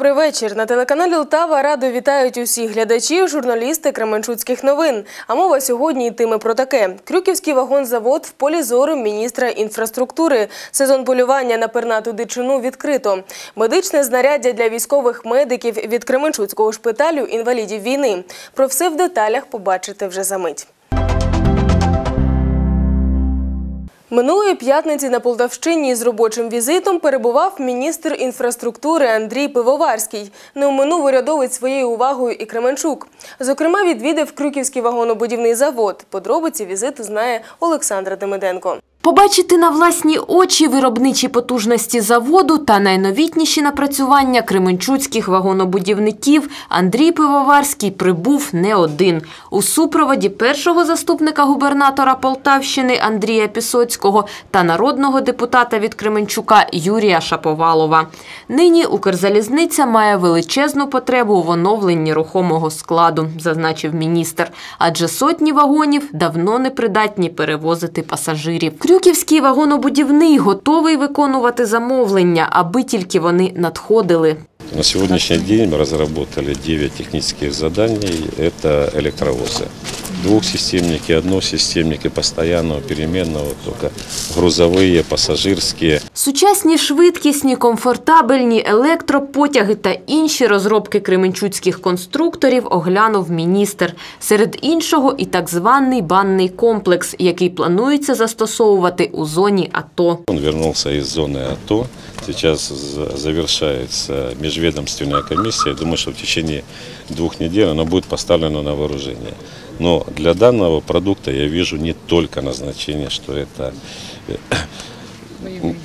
добрий вечір. На телеканалі Лтава радо вітають усіх глядачів, журналісти Кременчуцьких новин. А мова сьогодні йтиме про таке: Крюківський вагонзавод в полі зору міністра інфраструктури. Сезон полювання на пернату дичину відкрито. Медичне знаряддя для військових медиків від Кременчуцького шпиталю інвалідів війни. Про все в деталях побачите вже за мить. Минулої п'ятниці на Полтавщині з робочим візитом перебував міністр інфраструктури Андрій Пивоварський. Не оминув урядовець своєю увагою і Кременчук. Зокрема, відвідав Крюківський вагонобудівний завод. Подробиці візиту знає Олександра Демиденко. Побачити на власні очі виробничі потужності заводу та найновітніші напрацювання кременчуцьких вагонобудівників Андрій Пивоварський прибув не один. У супроводі першого заступника губернатора Полтавщини Андрія Пісоцького та народного депутата від Кременчука Юрія Шаповалова. Нині Укрзалізниця має величезну потребу в оновленні рухомого складу, зазначив міністр, адже сотні вагонів давно не придатні перевозити пасажирів. Крюківський вагонобудівний готовий виконувати замовлення, аби тільки вони надходили. На сегодняшний день мы разработали 9 технических заданий. Это электровозы. Двухсистемники, односистемники постоянного, переменного, только грузовые, пассажирские. Сучасні, швидкісні, комфортабельні електропотяги та інші розробки кременчуцьких конструкторів оглянув міністр. Серед іншого і так званий банний комплекс, який планується застосовувати у зоні АТО. Он вернулся из зоны АТО. Сейчас за- завершается межведомственная комиссия. Я думаю, что в течение двух недель оно будет поставлено на вооружение. Но для данного продукта я вижу не только назначение, что это э,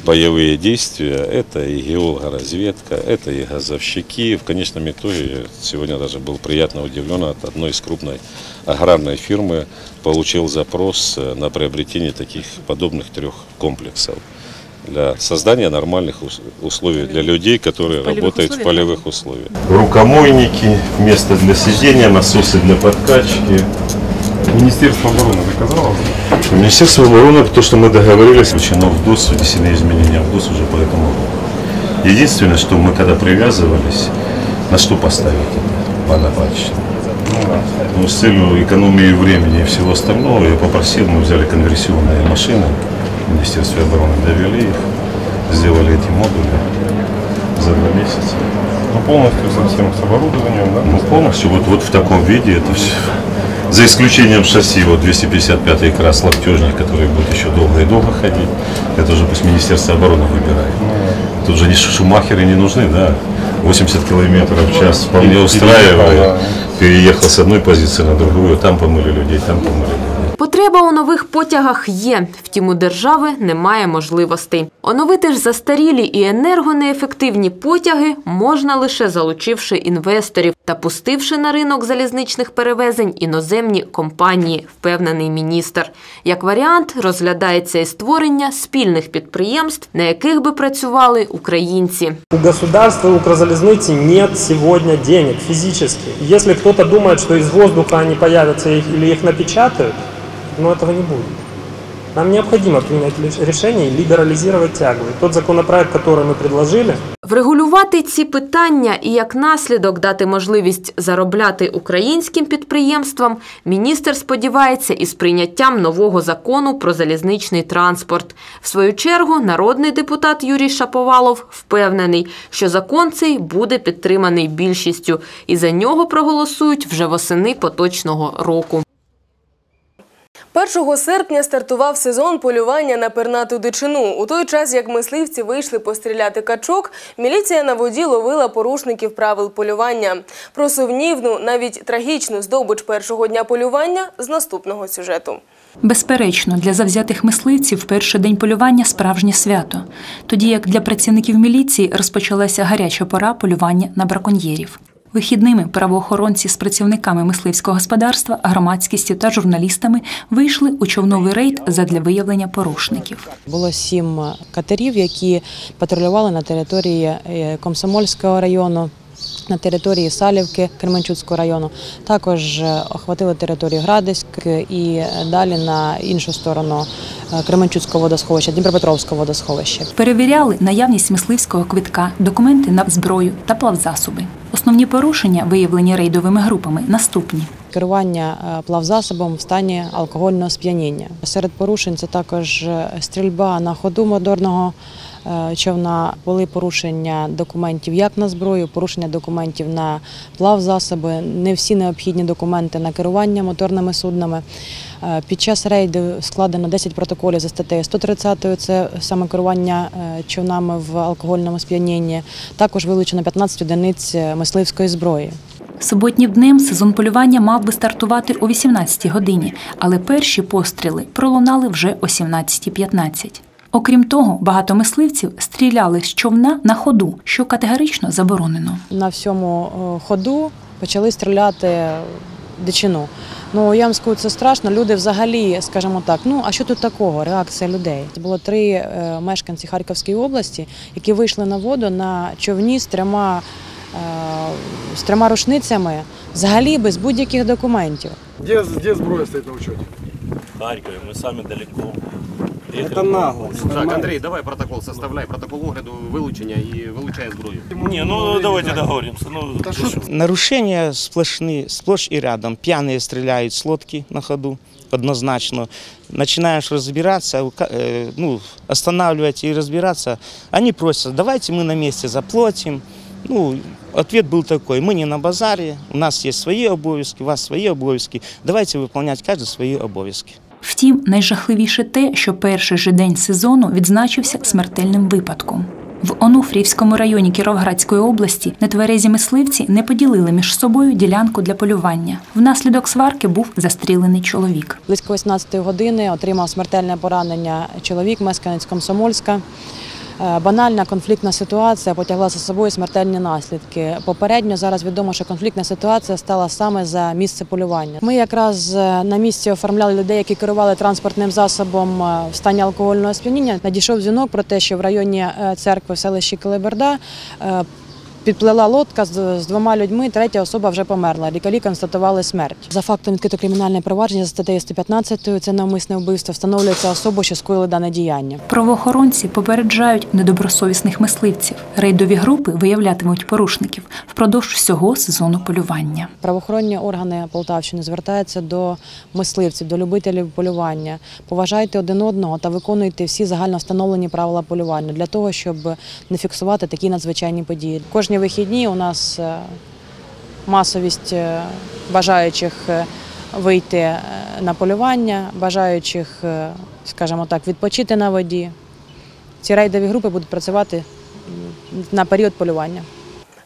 боевые действия, это и геологоразведка, это и газовщики. В конечном итоге я сегодня даже был приятно удивлен от одной из крупной аграрной фирмы получил запрос э, на приобретение таких подобных трех комплексов для создания нормальных ус- условий для людей, которые работают в полевых условиях. рукомойники, место для сидения, насосы для подкачки. Министерство обороны заказало. Министерство обороны, то, что мы договорились, включено в ДОС, внесены изменения в ДОС уже по этому году. Единственное, что мы когда привязывались, на что поставить это, Павел Павлович? Ну, с целью экономии времени и всего остального я попросил, мы взяли конверсионные машины в Министерстве обороны, довели их, сделали эти модули за два месяца. Ну, полностью совсем с оборудованием, да? Ну, полностью вот, вот в таком виде это все. За исключением шасси, вот 255-й крас лаптежник, который будет еще долго и долго ходить. Это уже пусть Министерство обороны выбирает. Тут же не шумахеры не нужны, да. 80 километров в час вполне устраивает. Переехал с одной позиции на другую, там помыли людей, там помыли людей. Потреба у нових потягах є, втім у держави немає можливостей. Оновити ж застарілі і енергонеефективні потяги можна лише залучивши інвесторів та пустивши на ринок залізничних перевезень іноземні компанії, впевнений міністр. Як варіант розглядається і створення спільних підприємств, на яких би працювали українці. У государства, у Укрзалезницы нет сегодня денег физически. Если кто-то думает, что воздуха они появятся их- или их напечатают, но этого не будет. Нам необходимо принять лиш- решение и либерализировать тягу. И тот законопроект, который мы предложили, Врегулювати ці питання і як наслідок дати можливість заробляти українським підприємствам, міністр сподівається із прийняттям нового закону про залізничний транспорт. В свою чергу народний депутат Юрій Шаповалов впевнений, що закон цей буде підтриманий більшістю, і за нього проголосують вже восени поточного року. 1 серпня стартував сезон полювання на пернату дичину. У той час, як мисливці вийшли постріляти качок, міліція на воді ловила порушників правил полювання. Про сумнівну, навіть трагічну здобич першого дня полювання з наступного сюжету. Безперечно, для завзятих мисливців перший день полювання справжнє свято, тоді як для працівників міліції розпочалася гаряча пора полювання на браконьєрів. Вихідними правоохоронці з працівниками мисливського господарства, громадськістю та журналістами вийшли у човновий рейд задля виявлення порушників. Було сім катерів, які патрулювали на території е, Комсомольського району на території Салівки Кременчуцького району. Також е, охватили територію Градиськ і далі на іншу сторону е, Кременчуцького водосховища, Дніпропетровського водосховища. Перевіряли наявність мисливського квитка, документи на зброю та плавзасоби. Основні порушення, виявлені рейдовими групами, наступні. керування е, плавзасобом в стані алкогольного сп'яніння. Серед порушень це також е, стрільба на ходу моторного човна, були порушення документів як на зброю, порушення документів на плавзасоби, не всі необхідні документи на керування моторними суднами. Е, Під час рейду складено 10 протоколів за статтею 130, це саме керування е, човнами в алкогольному сп'янінні. Також вилучено 15 одиниць е, мисливської зброї. Суботнім днем сезон полювання мав би стартувати о 18 годині, але перші постріли пролунали вже о 17.15. Окрім того, багато мисливців стріляли з човна на ходу, що категорично заборонено. на всьому е, ходу почали стріляти дичину. Ну я вам скажу, це страшно. Люди взагалі, скажімо так, ну а що тут такого? Реакція людей. Це було три е, мешканці Харківської області, які вийшли на воду на човні з трьома, е, з трьома рушницями, взагалі без будь-яких документів. Где, где сброя стоит на учете? В Харькове, мы сами далеко. Это наглость. Так, Андрій, давай протокол составляй, протокол огляду вилучення і вилучай зброю. Не, ну давайте договоримся. Ну? Нарушения сплошные, сплошь и рядом. Пьяные стреляют с лодки на ходу, однозначно. Начинаешь разбираться, э, ну, останавливать и разбираться. Они просят, давайте мы на месте заплатим. Ну, ответ был такой, мы не на базаре, у нас есть свои обовязки, у вас свои обовязки. Давайте выполнять каждый свои обовязки. Втім, найжахливіше те, що перший же день сезону відзначився смертельним випадком. В Онуфрівському районі Кіровоградської області нетверезі мисливці не поділили між собою ділянку для полювання. Внаслідок сварки був застрілений чоловік. Близько 18 години отримав смертельне поранення чоловік, мешканець Комсомольська. Е, Банальна конфліктна ситуація потягла за собою смертельні наслідки. Попередньо зараз відомо, що конфліктна ситуація стала саме за місце полювання. Ми якраз е, на місці оформляли людей, які керували транспортним засобом е, в стані алкогольного сп'яніння. Надійшов дзвінок про те, що в районі церкви в селищі Килиберда е, Підплила лодка з, з двома людьми, третя особа вже померла. Лікарі констатували смерть. За фактом відкрито кримінальне провадження за статтею 115, це навмисне вбивство, встановлюється особу, що скоїли дане діяння. Правоохоронці попереджають недобросовісних мисливців. Рейдові групи виявлятимуть порушників впродовж всього сезону полювання. Правоохоронні органи Полтавщини звертаються до мисливців, до любителів полювання. Поважайте один одного та виконуйте всі загально встановлені правила полювання для того, щоб не фіксувати такі надзвичайні події. Кожні вихідні у нас е, масовість е, бажаючих е, вийти на полювання, бажаючих, скажімо так, відпочити на воді. Ці рейдові групи будуть працювати на період полювання.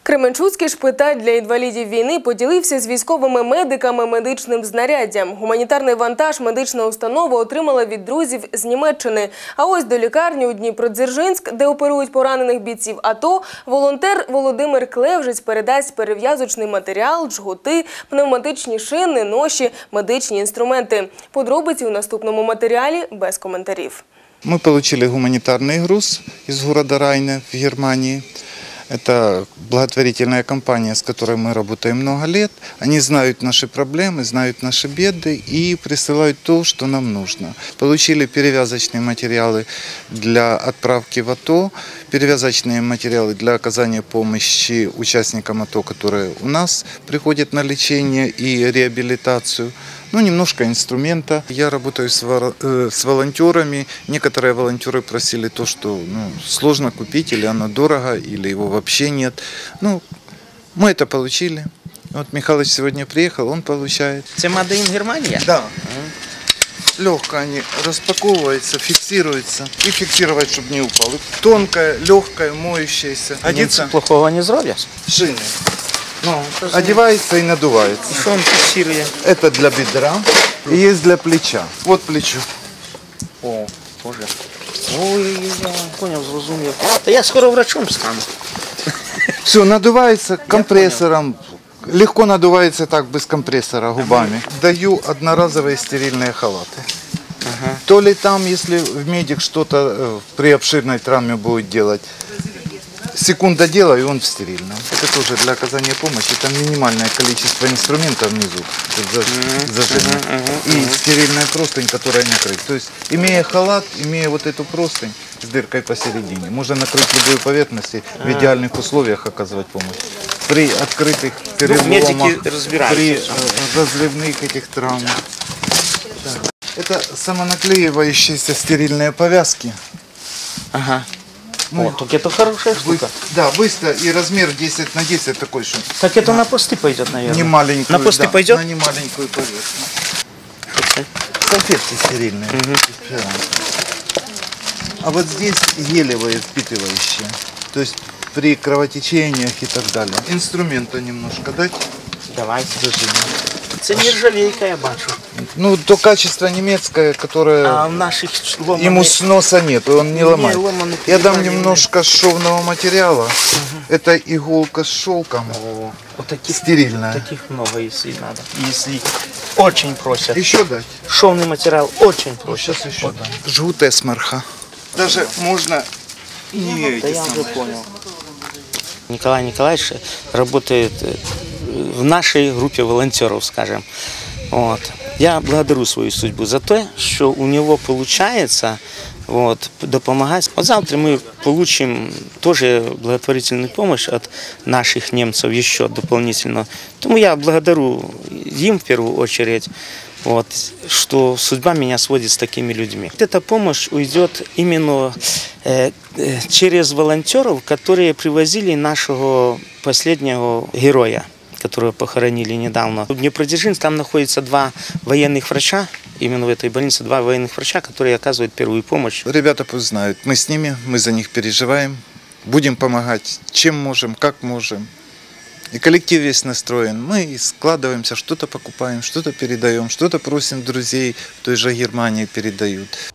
Кременчуцький шпиталь для інвалідів війни поділився з військовими медиками медичним знаряддям. Гуманітарний вантаж медична установа отримала від друзів з Німеччини. А ось до лікарні у Дніпродзержинськ, де оперують поранених бійців АТО, волонтер Володимир Клевжець передасть перев'язочний матеріал, жгути, пневматичні шини, ноші, медичні інструменти. Подробиці у наступному матеріалі без коментарів. Мы получили гуманитарный груз из города Райне в Германии. Это благотворительная компания, с которой мы работаем много лет. Они знают наши проблемы, знают наши беды и присылают то, что нам нужно. Получили перевязочные материалы для отправки в АТО, перевязочные материалы для оказания помощи участникам АТО, которые у нас приходят на лечение и реабилитацию. Ну, немножко инструмента. Я работаю с, вор- э, с волонтерами. Некоторые волонтеры просили то, что ну, сложно купить, или оно дорого, или его вообще нет. Ну, мы это получили. Вот Михалыч сегодня приехал, он получает. Це Made in Германія? Да. Легко они распаковываются, фиксируются. И фиксировать, чтобы не упал. И Тонкая, легкая, моющаяся. Німці плохого не зроблять. Шины. Ну, одевается и надувается. Що він фіксує? Это для бедра и есть для плеча. Вот плечо. О, Боже. Ой, я поняв, зрозумів. Та я скоро врачом стану. Все, надувается компрессором. Легко надувается так без компрессора губами. Даю одноразовые стерильные халаты. То ли там, если в медик что-то э, при обширной травме будет делать, секунда дела, и он в стерильном. Это тоже для оказания помощи. Там минимальное количество инструментов внизу тут за- зажимо. И стерильная простынь, которая накрыта. То есть, имея халат, имея вот эту простынь с дыркой посередине, можно накрыть любую поверхность и в идеальных условиях оказывать помощь. При открытых переломах, медики разбираются при э, разрывных этих травмах. Это самонаклеивающиеся стерильные повязки. Ага. Ну, О, так это хорошая штука. Да, быстро и размер 10 на 10 такой, что Так это на посты пойдет, наверное. не маленькую. На посты да, пойдет? На немаленькую поверхность. Салфетки стерильные. Да. А вот здесь гелевые впитывающие. То есть при кровотечениях и так далее. Инструмента немножко дать. Давайте. Зажим. Це нержавейка, я бачу. Ну, то качество немецкое, которое А в наших ломаних... ему сноса нет, он не Не, ломает. ломаный Я дам немножко шовного материала. Это иголка с шелком. О, вот таких, Стерильная. Таких много, если надо. Если очень просят. Еще дать? Шовный материал очень просят. Сейчас еще дам. Жгут эсмарха. Даже можно не Да эти я уже понял. Николай Николаевич работает э, в нашей группе волонтеров, скажем. Вот. Я благодарю свою судьбу за то, что у него получается вот, допомагать. Вот завтра мы получим тоже благотворительную помощь от наших немцев еще дополнительно. Тому я благодарю им в первую очередь, вот, что судьба меня сводит с такими людьми. Эта помощь уйдет именно э, э, через волонтеров, которые привозили нашего последнего героя, которого похоронили недавно. В Днепродзержинск там находится два военных врача, именно в этой больнице два военных врача, которые оказывают первую помощь. Ребята пусть знают, мы с ними, мы за них переживаем, будем помогать, чем можем, как можем. И коллектив весь настроен. Мы складываемся, что-то покупаем, что-то передаем, что-то просим друзей, той же Германии передают.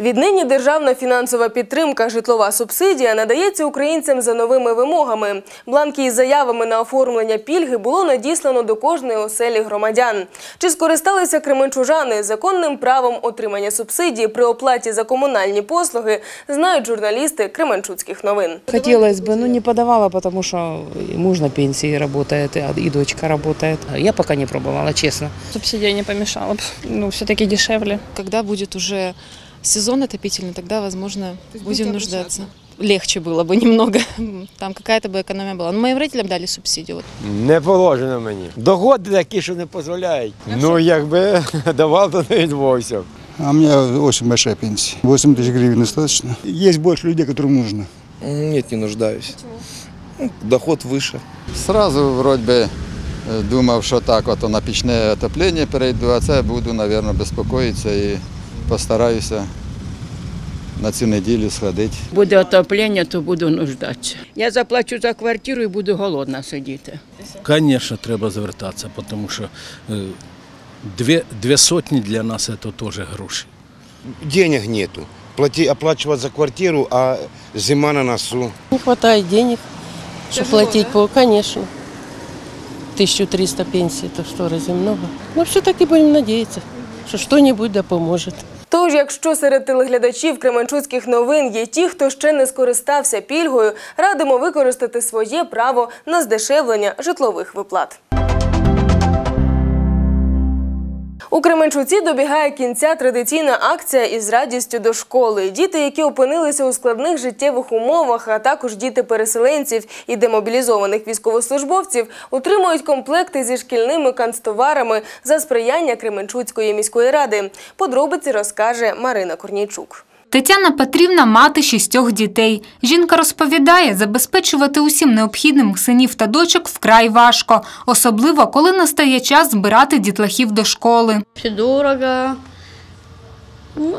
Віднині державна фінансова підтримка, житлова субсидія надається українцям за новими вимогами. Бланки із заявами на оформлення пільги було надіслано до кожної оселі громадян. Чи скористалися кременчужани законним правом отримання субсидії при оплаті за комунальні послуги, знають журналісти Кременчуцьких новин. Хотелось бы, но не подавала, потому что и муж на работает, и и дочка работает. Я пока не пробовала, честно. Субсидия не помешала бы. Ну, все-таки дешевле. Когда будет уже сезон отопительный, тогда, возможно, будем нуждаться. Легче было бы немного. Там какая-то бы экономия была. Но моим родителям дали субсидию. Вот. Не положено мені. Доходи такі, що не дозволяють. Ну, якби давав, то не відмовився. А у меня очень большая пенсия. 8 тысяч гривен достаточно. Есть больше людей, которым нужно. Нет, не нуждаюсь. Ну, Доход выше. Сразу вроде би е, думав, що так, от на пічне отоплення перейду, а це буду, мабуть, безпокоїтися і постараюся на цю неділю сходити. Буде отоплення, то буду нуждатися. Я заплачу за квартиру і буду голодна сидіти. Звісно, треба звертатися, тому що е, дві, дві сотні для нас це теж гроші. Денег нету. Плати, оплачивать за квартиру, а зима на носу. Не хватает денег, чтобы платить по, конечно. 1300 пенсий, это что, разве много? Но все-таки будем надеяться, что что-нибудь да поможет. Тож, якщо серед телеглядачів Кременчуцьких новин є ті, хто ще не скористався пільгою, радимо використати своє право на здешевлення житлових виплат. У Кременчуці добігає кінця традиційна акція із радістю до школи. Діти, які опинилися у складних життєвих умовах, а також діти переселенців і демобілізованих військовослужбовців, отримують комплекти зі шкільними канцтоварами за сприяння Кременчуцької міської ради. Подробиці розкаже Марина Корнійчук. Тетяна Петрівна мати шістьох дітей. Жінка розповідає, забезпечувати усім необхідним синів та дочок вкрай важко, особливо коли настає час збирати дітлахів до школи. Дорого. Ну,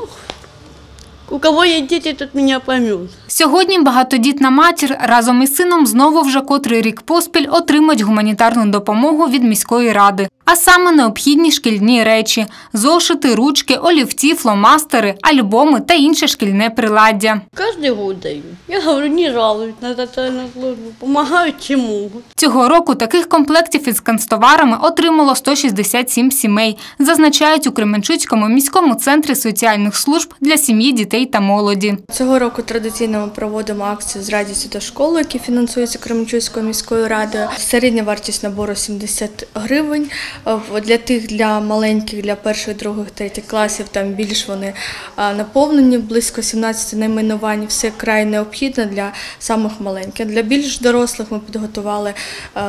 у кого є діти, тут мене поймет. Сьогодні багатодітна матір разом із сином знову вже котрий рік поспіль отримують гуманітарну допомогу від міської ради. А саме необхідні шкільні речі – зошити, ручки, олівці, фломастери, альбоми та інше шкільне приладдя. Каждый год даю. Я говорю, не жалуюсь на социальную службу. Помогают, чем могут. Цього року таких комплектів із канцтоварами отримало 167 сімей, зазначають у Кременчуцькому міському центрі соціальних служб для сім'ї, дітей та молоді. Цього року традиційно ми проводимо акцію з радістю до школи, які фінансуються Кременчуцькою міською радою. Середня вартість набору 70 гривень. Е, Для тих, для маленьких, для перших, других, третіх класів, там більш вони е, наповнені, близько 17 найменувань. Все край необхідне для самих маленьких. Для більш дорослих ми підготували е,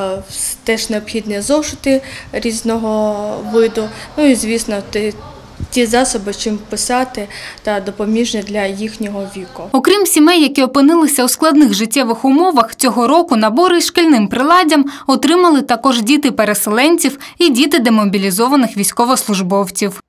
теж необхідні зошити різного виду. Ну і звісно, ті засоби, чим писати та допоміжні для їхнього віку. Окрім сімей, які опинилися у складних життєвих умовах, цього року набори шкільним приладдям отримали також діти переселенців і діти демобілізованих військовослужбовців.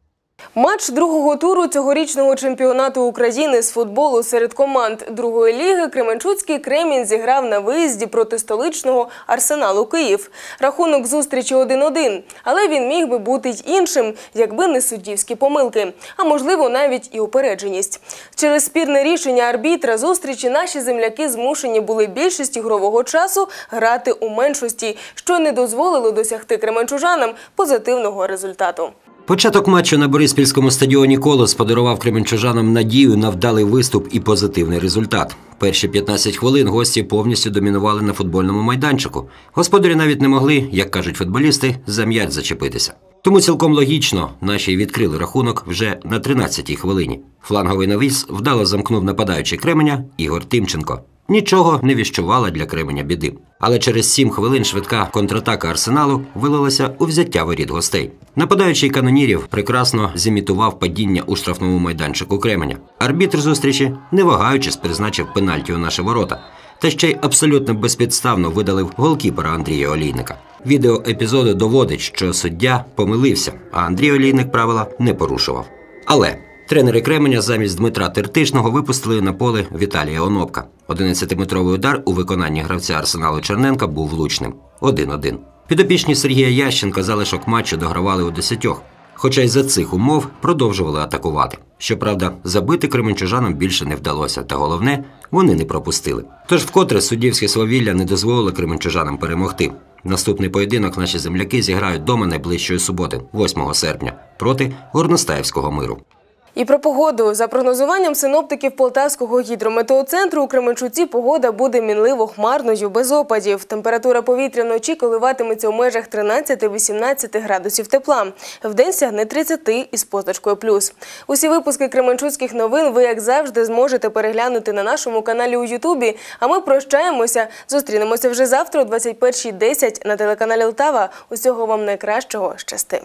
Матч другого туру цьогорічного чемпіонату України з футболу серед команд другої ліги Кременчуцький Кремінь зіграв на виїзді проти столичного Арсеналу Київ. Рахунок зустрічі 1-1. Але він міг би бути й іншим, якби не суддівські помилки, а можливо навіть і упередженість. Через спірне рішення арбітра зустрічі наші земляки змушені були більшість ігрового часу грати у меншості, що не дозволило досягти кременчужанам позитивного результату. Початок матчу на Бориспільському стадіоні Колос подарував кременчужанам надію на вдалий виступ і позитивний результат. Перші 15 хвилин гості повністю домінували на футбольному майданчику. Господарі навіть не могли, як кажуть футболісти, за м'яч зачепитися. Тому цілком логічно наші відкрили рахунок вже на 13-й хвилині. Фланговий навіс вдало замкнув нападаючий Кременя Ігор Тимченко. Нічого не віщувала для Кременя біди. Але через сім хвилин швидка контратака арсеналу вилилася у взяття воріт гостей. Нападаючий канонірів прекрасно зімітував падіння у штрафному майданчику Кременя. Арбітр зустрічі, не вагаючись, призначив пенальті у наші ворота. Та ще й абсолютно безпідставно видалив голкіпера Андрія Олійника. Відео епізоду доводить, що суддя помилився, а Андрій Олійник правила не порушував. Але тренери Кременя замість Дмитра Тертишного випустили на поле Віталія Онопка. 11-метровий удар у виконанні гравця Арсеналу Черненка був влучним. 1-1. Підопічні Сергія Ященка залишок матчу догравали у десятьох. Хоча й за цих умов продовжували атакувати. Щоправда, забити кременчужанам більше не вдалося, та головне, вони не пропустили. Тож вкотре суддівське свавілля не дозволило кременчужанам перемогти. Наступний поєдинок наші земляки зіграють дома найближчої суботи, 8 серпня, проти Горностаївського миру. І про погоду. За прогнозуванням синоптиків Полтавського гідрометеоцентру у Кременчуці погода буде мінливо хмарною без опадів. Температура повітря вночі коливатиметься у межах 13-18 градусів тепла. Вдень сягне 30 із позначкою плюс. Усі випуски Кременчуцьких новин ви, як завжди, зможете переглянути на нашому каналі у Ютубі. А ми прощаємося. Зустрінемося вже завтра о 21.10 на телеканалі Лтава. Усього вам найкращого. Щасти!